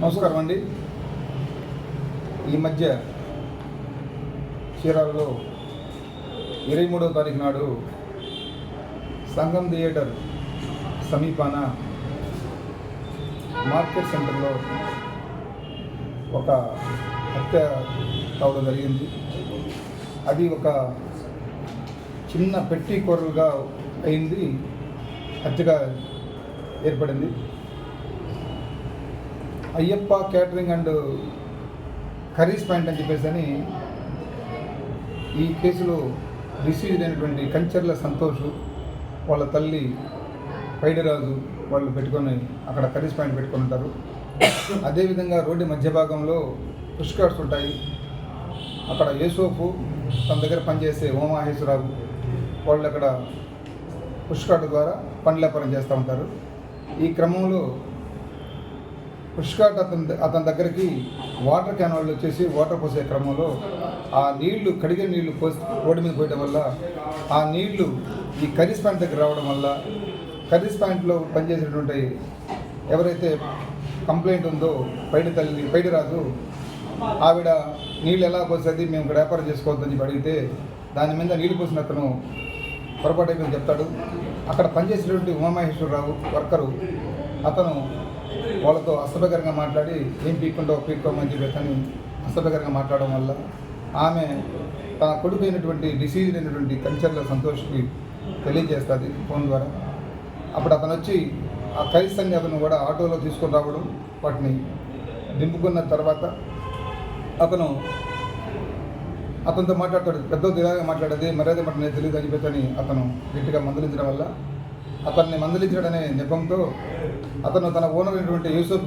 నమస్కారం అండి. ఈ మధ్య చీరాలలో ఇరవై మూడవ తారీఖు నాడు సంగం థియేటర్ సమీపాన మార్కెట్ సెంటర్లో ఒక హత్య కావడం జరిగింది. అది ఒక చిన్న పెట్టి కూరలుగా అయింది. హత్యగా ఏర్పడింది. Ayyappa catering and curries point అని చెప్పేసి అని ఈ కేసులో రిసీవ్ అయినటువంటి కంచర్ల సంతోష్ వాళ్ళ తల్లి పైడిరాజు వాళ్ళు పెట్టుకొని అక్కడ కర్రీస్ పాయింట్ పెట్టుకొని ఉంటారు. అదేవిధంగా రోడ్డు మధ్య భాగంలో పుష్కర్స్ ఉంటాయి. అక్కడ యేసోపు తన దగ్గర పనిచేసే ఉమామహేశ్వరరావు వాళ్ళు అక్కడ పుష్కర్ ద్వారా పండ్ల వ్యాపారం చేస్తూ ఉంటారు. ఈ క్రమంలో పుష్కాట్ అతని అతని దగ్గరికి వాటర్ క్యాన్ వాళ్ళు వచ్చేసి వాటర్ పోసే క్రమంలో ఆ నీళ్ళు కడిగే నీళ్ళు పోసి రోడ్డు మీద పోయడం వల్ల ఆ నీళ్ళు ఈ కర్రీస్ ప్యాంట్ దగ్గర రావడం వల్ల కర్రీస్ పాయింట్లో పనిచేసేటువంటి ఎవరైతే కంప్లైంట్ ఉందో పైడి తల్లి పైడి రాదు ఆవిడ నీళ్ళు ఎలా పోసేది మేము ఇక్కడ వ్యాపారం చేసుకోవద్దని చెప్పి అడిగితే దాని మీద నీళ్ళు పోసిన అతను పొరపాటు అయిపోయింది చెప్తాడు. అక్కడ పనిచేసేటువంటి ఉమామహేశ్వరరావు వర్కరు అతను వాళ్ళతో అసభ్యకరంగా మాట్లాడి ఏం పీక్కుంటావు పీక్కోమని చెప్పి అని అసభ్యకరంగా మాట్లాడడం వల్ల ఆమె తన కొడుకు అయినటువంటి డిసీజ్ అయినటువంటి కల్చర్ల సంతోష్కి తెలియజేస్తుంది ఫోన్ ద్వారా. అప్పుడు అతను వచ్చి ఆ ఖైస్తన్ని అతను కూడా ఆటోలో తీసుకొని రావడం వాటిని దింపుకున్న తర్వాత అతను అతనితో మాట్లాడతాడు పెద్ద ఇలాగే మాట్లాడేది మర్యాద మాట నేను తెలియదు అని చెప్పని అతను గట్టిగా మందలించడం వల్ల అతన్ని మందలించడనే నెపంతో అతను తన ఓనర్ అయినటువంటి యూసుఫ్